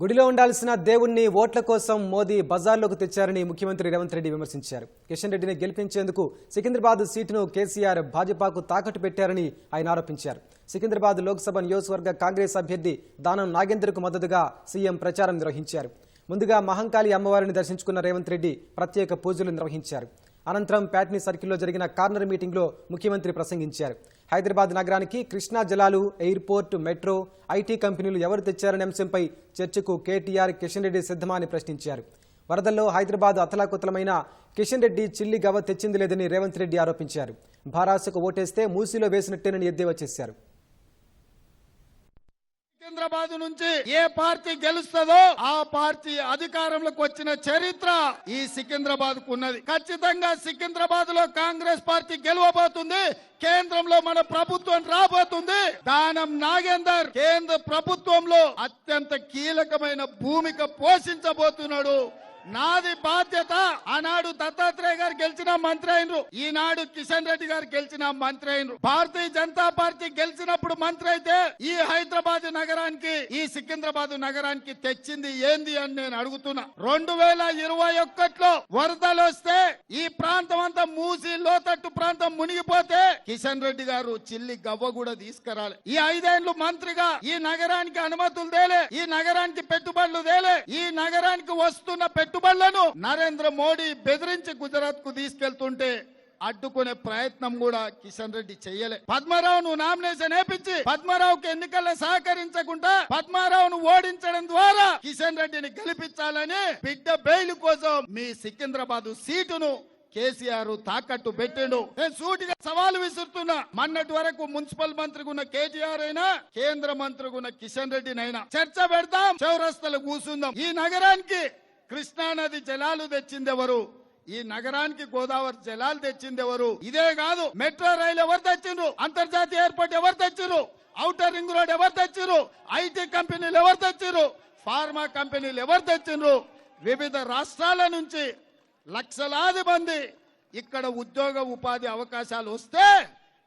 గుడిలో ఉండాల్సిన దేవుణ్ణి ఓట్ల కోసం మోదీ బజార్లోకి తెచ్చారని ముఖ్యమంత్రి రేవంత్ రెడ్డి విమర్శించారు. కిషన్ రెడ్డిని గెలిపించేందుకు సికింద్రాబాద్ సీటును కేసీఆర్ భాజపాకు తాకట్టు పెట్టారని ఆయన ఆరోపించారు. సికింద్రాబాద్ లోక్సభ నియోజకవర్గ కాంగ్రెస్ అభ్యర్థి దానం నాగేంద్రకు మద్దతుగా సీఎం ప్రచారం నిర్వహించారు. ముందుగా మహంకాళి అమ్మవారిని దర్శించుకున్న రేవంత్ రెడ్డి ప్రత్యేక పూజలు నిర్వహించారు. అనంతరం ప్యాట్నీ సర్కిల్లో జరిగిన కార్నర్ మీటింగ్లో ముఖ్యమంత్రి ప్రసంగించారు. హైదరాబాద్ నగరానికి కృష్ణా జలాలు ఎయిర్పోర్ట్ మెట్రో ఐటీ కంపెనీలు ఎవరు తెచ్చారనే అంశంపై చర్చకు కేటీఆర్ కిషన్ రెడ్డి సిద్ధమా అని ప్రశ్నించారు. వరదల్లో హైదరాబాద్ అతలాకుతలమైన కిషన్ రెడ్డి చిల్లి గవ తెచ్చింది లేదని రేవంత్ రెడ్డి ఆరోపించారు. భారాసకు ఓటేస్తే మూసీలో వేసినట్టేనని ఎద్దేవా చేశారు. సికింద్రాబాద్ నుంచి ఏ పార్టీ గెలుస్తుందో ఆ పార్టీ అధికారంలోకి వచ్చిన చరిత్ర ఈ సికింద్రాబాద్కు ఉన్నది. ఖచ్చితంగా సికింద్రాబాద్లో కాంగ్రెస్ పార్టీ గెలవబోతుంది. కేంద్రంలో మన ప్రభుత్వం రాబోతుంది. దానం నాగేందర్ కేంద్ర ప్రభుత్వంలో అత్యంత కీలకమైన భూమిక పోషించబోతున్నాడు. నాది బాధ్యత. ఆనాడు దత్తాత్రేయ గారు గెలిచిన మంత్రి అయినరు. ఈనాడు కిషన్ రెడ్డి గారు గెలిచిన మంత్రి అయినరు. భారతీయ జనతా పార్టీ గెలిచినప్పుడు మంత్రి అయితే ఈ హైదరాబాద్ నగరానికి ఈ సికింద్రాబాద్ నగరానికి తెచ్చింది ఏంది అని నేను అడుగుతున్నా. రెండు వేల ఇరవై ఒక్కట్లో వరదలు వస్తే ఈ ప్రాంతం అంతా మూసి లోతట్టు ప్రాంతం మునిగిపోతే కిషన్ రెడ్డి గారు చిల్లి గవ్వ కూడా తీసుకురాలి. ఈ ఐదేళ్ళు మంత్రిగా ఈ నగరానికి అనుమతులు తేలే ఈ నగరానికి పెట్టుబడులు తేలే ఈ నగరానికి వస్తున్న పెట్టు పెట్టుబడులను నరేంద్ర మోడీ బెదిరించి గుజరాత్కు తీసుకెళ్తుంటే అడ్డుకునే ప్రయత్నం కూడా కిషన్ రెడ్డి చెయ్యలే. పద్మారావును నామినేషన్ వేపించి పద్మారావుకి ఎన్నికల్లో సహకరించకుండా పద్మారావును ఓడించడం ద్వారా కిషన్ రెడ్డిని గెలిపించాలని బిడ్డ బెయిల్ కోసం మీ సికింద్రాబాద్ సీటును కేసీఆర్ తాకట్టు పెట్టిండు. నేను సూటిగా సవాలు విసురుతున్నా. మొన్నటి వరకు మున్సిపల్ మంత్రిగా ఉన్న కేటీఆర్ అయినా కేంద్ర మంత్రిగున్న కిషన్ రెడ్డినైనా చర్చ పెడతాం చౌరస్తలు కూర్చుందాం ఈ నగరానికి కృష్ణా నది జలాలు తెచ్చింది ఎవరు ఈ నగరానికి గోదావరి జలాలు తెచ్చింది ఎవరు ఇదే కాదు మెట్రో రైలు ఎవరు తెచ్చిండ్రు? అంతర్జాతీయ ఎయిర్పోర్ట్ ఎవరు తెచ్చిండ్రు? ఔటర్ రింగ్ రోడ్ ఎవరు తెచ్చిండ్రు? ఐటీ కంపెనీలు ఎవరు తెచ్చిండ్రు? ఫార్మా కంపెనీలు ఎవరు తెచ్చిండ్రు? వివిధ రాష్ట్రాల నుంచి లక్షలాది మంది ఇక్కడ ఉద్యోగ ఉపాధి అవకాశాలు వస్తే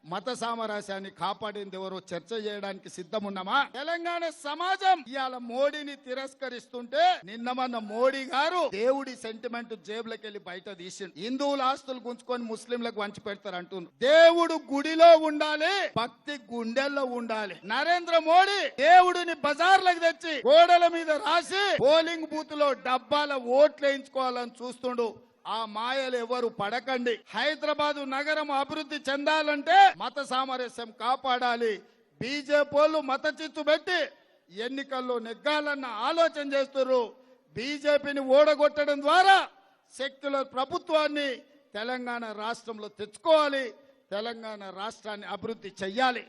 మత సామరస్యాన్ని కాపాడింది ఎవరో చర్చ చేయడానికి సిద్ధమున్నామా? తెలంగాణ సమాజం ఇవాళ మోడీని తిరస్కరిస్తుంటే నిన్న మన మోడీ గారు దేవుడి సెంటిమెంట్ జేబులకు వెళ్ళి బయట తీసిండు. హిందువుల ఆస్తులు గుంచుకొని ముస్లింలకు వంచి పెడతారు అంటున్నారు దేవుడు గుడిలో ఉండాలి భక్తి గుండెల్లో ఉండాలి. నరేంద్ర మోడీ దేవుడిని బజార్లకు తెచ్చి గోడల మీద రాసి పోలింగ్ బూత్లో డబ్బాల ఓట్లు వేయించుకోవాలని చూస్తుండు. ఆ మాయలు ఎవరు పడకండి. హైదరాబాద్ నగరం అభివృద్ధి చెందాలంటే మత సామరస్యం కాపాడాలి. బీజేపీ వాళ్ళు మత చిత్తు పెట్టి ఎన్నికల్లో నెగ్గాలన్న ఆలోచన చేస్తున్నారు బీజేపీని ఓడగొట్టడం ద్వారా సెక్యులర్ ప్రభుత్వాన్ని తెలంగాణ రాష్ట్రంలో తెచ్చుకోవాలి. తెలంగాణ రాష్ట్రాన్ని అభివృద్ధి చెయ్యాలి.